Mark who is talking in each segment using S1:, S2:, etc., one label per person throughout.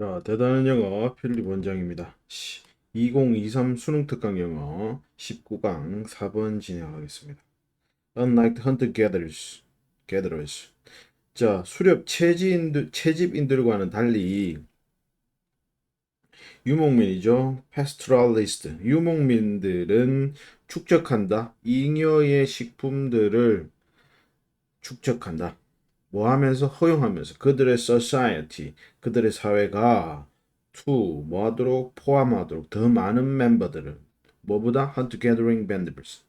S1: 자, 대단한 영어 필립 원장입니다. 2023 수능 특강 영어 19강 4번 진행하겠습니다. Unlike the hunter-gatherers, gatherers. 자, 수렵 채집인들, 채집인들과는 달리 유목민이죠. pastoralist. 유목민들은 축적한다. 잉여의 식품들을 축적한다. 뭐 하면서 허용하면서 그들의 society, 그들의 사회가 to 뭐 하도록 포함하도록 더 많은 멤버들을 뭐보다 hunt gathering members.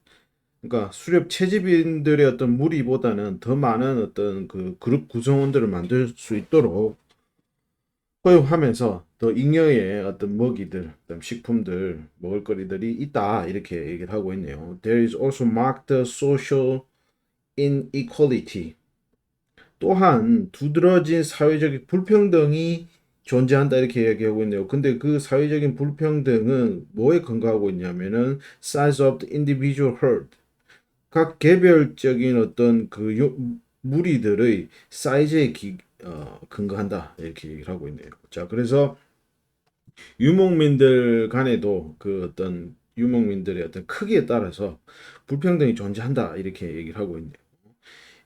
S1: 그러니까 수렵 채집인들의 어떤 무리보다는 더 많은 어떤 그 그룹 구성원들을 만들 수 있도록 허용하면서 더 잉여의 어떤 먹이들, 그다음 식품들, 먹을거리들이 있다 이렇게 얘기를 하고 있네요. There is also marked social inequality. 또한 두드러진 사회적 불평등이 존재한다 이렇게 이야기하고 있네요. 근데 그 사회적인 불평등은 뭐에 근거하고 있냐면은 size of the individual herd. 각 개별적인 어떤 그 요- 무리들의 사이즈에 기, 어, 근거한다 이렇게 얘기를 하고 있네요. 자, 그래서 유목민들 간에도 그 어떤 유목민들의 어떤 크기에 따라서 불평등이 존재한다 이렇게 얘기를 하고 있네요.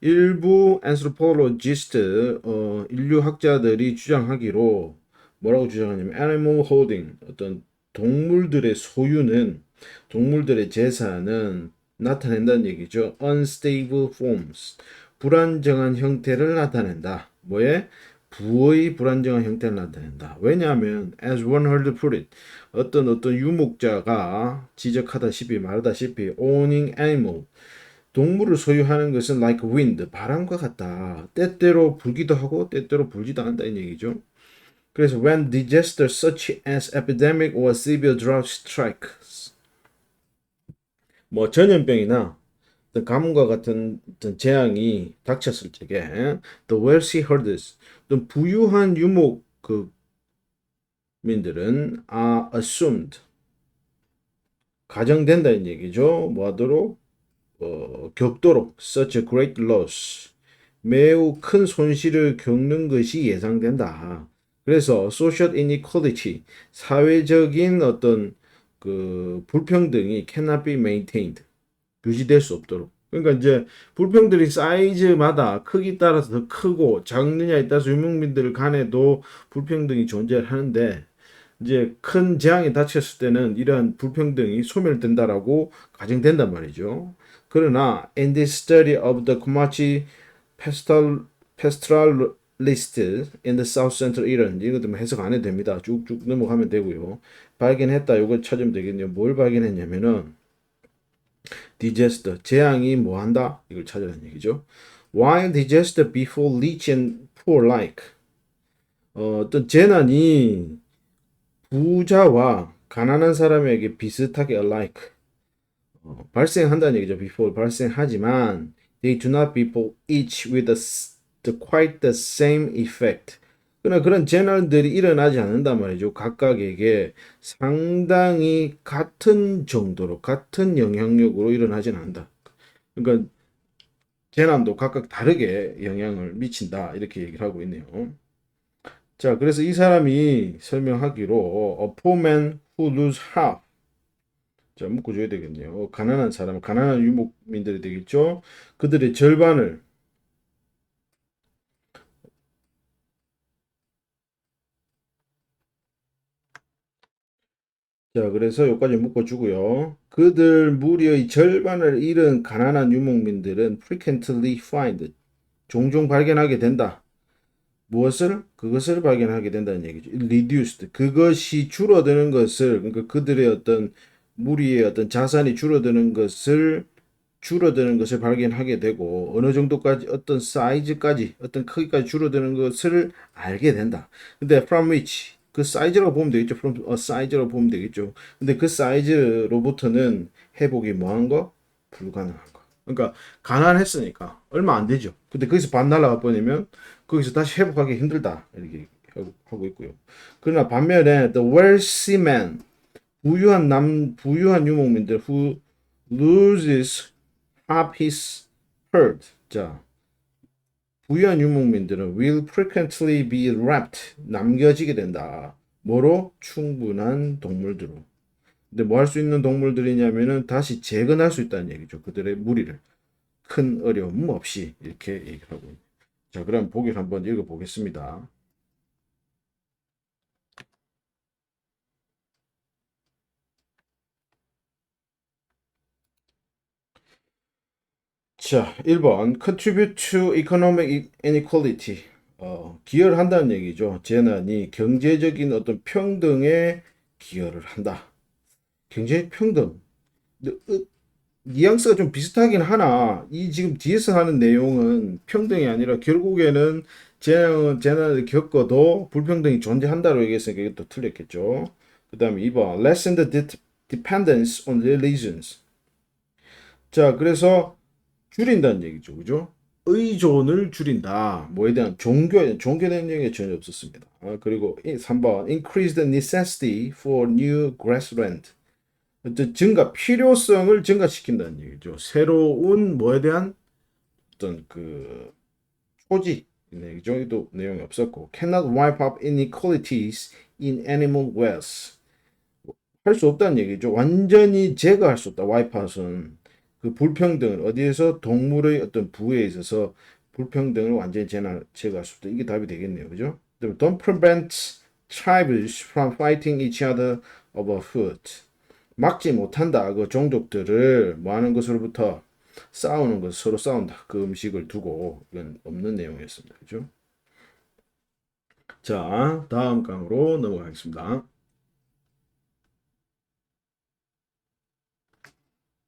S1: 일부 anthropologist 어, 인류학자들이 주장하기로 뭐라고 주장하냐면 animal holding 어떤 동물들의 소유는 동물들의 재산은 나타낸다는 얘기죠. unstable forms 불안정한 형태를 나타낸다. 뭐에? 부의 불안정한 형태를 나타낸다. 왜냐하면 as one heard put it 어떤 어떤 유목자가 지적하다시피 말하다시피 owning animal 동물을 소유하는 것은 like wind, 바람과 같다. 때때로 불기도 하고 때때로 불지도 않는다는 얘기죠. 그래서 when disaster such as epidemic or severe drought strikes 뭐 전염병이나 가뭄과 같은 재앙이 닥쳤을 적에 the wealthy herders 어떤 부유한 유목 그 민들은 are assumed 가정된다는 얘기죠. 뭐 하도록 어, 겪도록 such a great loss 매우 큰 손실을 겪는 것이 예상된다. 그래서 social inequality 사회적인 어떤 그 불평등이 cannot be maintained 유지될 수 없도록 그러니까 이제 불평등이 사이즈마다 크기 따라서 더 크고 작느냐에 따라서 유목민들 간에도 불평등이 존재하는데 이제 큰 재앙이 닥쳤을 때는 이러한 불평등이 소멸된다라고 가정된단 말이죠. 그러나 in this study of the Comanche pastoral, pastoralists in the South Central Iran 이것도 뭐 해석 안 해도 됩니다. 쭉쭉 넘어가면 되고요. 발견했다 이걸 찾으면 되겠네요. 뭘 발견했냐면은 disaster 재앙이 뭐 한다 이걸 찾으라는 얘기죠. While disaster befall rich and poor alike 어, 어떤 재난이 부자와 가난한 사람에게 비슷하게 alike 어, 발생한다는 얘기죠. before 발생하지만 they do not befall each with the, the quite the same effect. 그러나 그런 재난들이 일어나지 않는단 말이죠. 각각에게 상당히 같은 정도로 같은 영향력으로 일어나지는 않는다. 그러니까 재난도 각각 다르게 영향을 미친다 이렇게 얘기를 하고 있네요. 자, 그래서 이 사람이 설명하기로 a poor man who lose half 자, 묶어줘야 되겠네요. 가난한 사람, 가난한 유목민들이 되겠죠. 그들의 절반을 자, 그래서 여기까지 묶어주고요. 그들 무리의 절반을 잃은 가난한 유목민들은 frequently find 종종 발견하게 된다. 무엇을? 그것을 발견하게 된다는 얘기죠. reduced. 그것이 줄어드는 것을, 그러니까 그들의 어떤 무리의 어떤 자산이 줄어드는 것을, 줄어드는 것을 발견하게 되고, 어느 정도까지, 어떤 사이즈까지, 어떤 크기까지 줄어드는 것을 알게 된다. 근데 from which, 그 사이즈라고 보면 되겠죠. from a size라고 보면 되겠죠. 근데 그 사이즈로부터는 회복이 뭐한 거? 불가능한 거. 그러니까 가난했으니까 얼마 안 되죠. 근데 거기서 반 날라가 버리면 거기서 다시 회복하기 힘들다 이렇게 하고- 있고요. 그러나 반면에 the wealthy man 부유한 남 부유한 유목민들 who loses half his herd 자 부유한 유목민들은 will frequently be wrapped 남겨지게 된다. 뭐로 충분한 동물들로. 근데 뭐 할 수 있는 동물들이냐면은 다시 재건할 수 있다는 얘기죠. 그들의 무리를 큰 어려움 없이 이렇게 얘기를 하고 있네요. 자, 그럼 보기를 한번 읽어 보겠습니다. 자, 1번 contribute to economic inequality. 어, 기여를 한다는 얘기죠. 재난이 경제적인 어떤 평등에 기여를 한다. 경제 평등. 근데, 으, 뉘앙스가 좀 비슷하긴 하나 이 지금 뒤에서 하는 내용은 평등이 아니라 결국에는 재난, 재난을 겪어도 불평등이 존재한다고 얘기했으니까 이것도 틀렸겠죠. 그 다음에 2번 lessen the de- dependence on religions. 자, 그래서 줄인다는 얘기죠. 그죠? 의존을 줄인다. 뭐에 대한 종교에 종교에 대한 전혀 없었습니다. 아, 그리고 3번 increase the necessity for new. 어떤 증가 필요성을 증가시킨다는 얘기죠. 새로운 뭐에 대한 어떤 그 초지 얘기죠. 여기도 내용이 없었고 cannot wipe out inequalities in animal wealth. 할 수 없다는 얘기죠. 완전히 제거할 수 없다. 와이파웃은 그 불평등을 어디에서 동물의 어떤 부에 있어서 불평등을 완전히 제거할 수 없다. 이게 답이 되겠네요. 그죠? Don't prevent tribes from fighting each other over food. 막지 못한다. 그 종족들을 뭐 하는 것으로부터 싸우는 것, 서로 싸운다. 그 음식을 두고 이건 없는 내용이었습니다. 그죠? 자, 다음 강으로 넘어가겠습니다.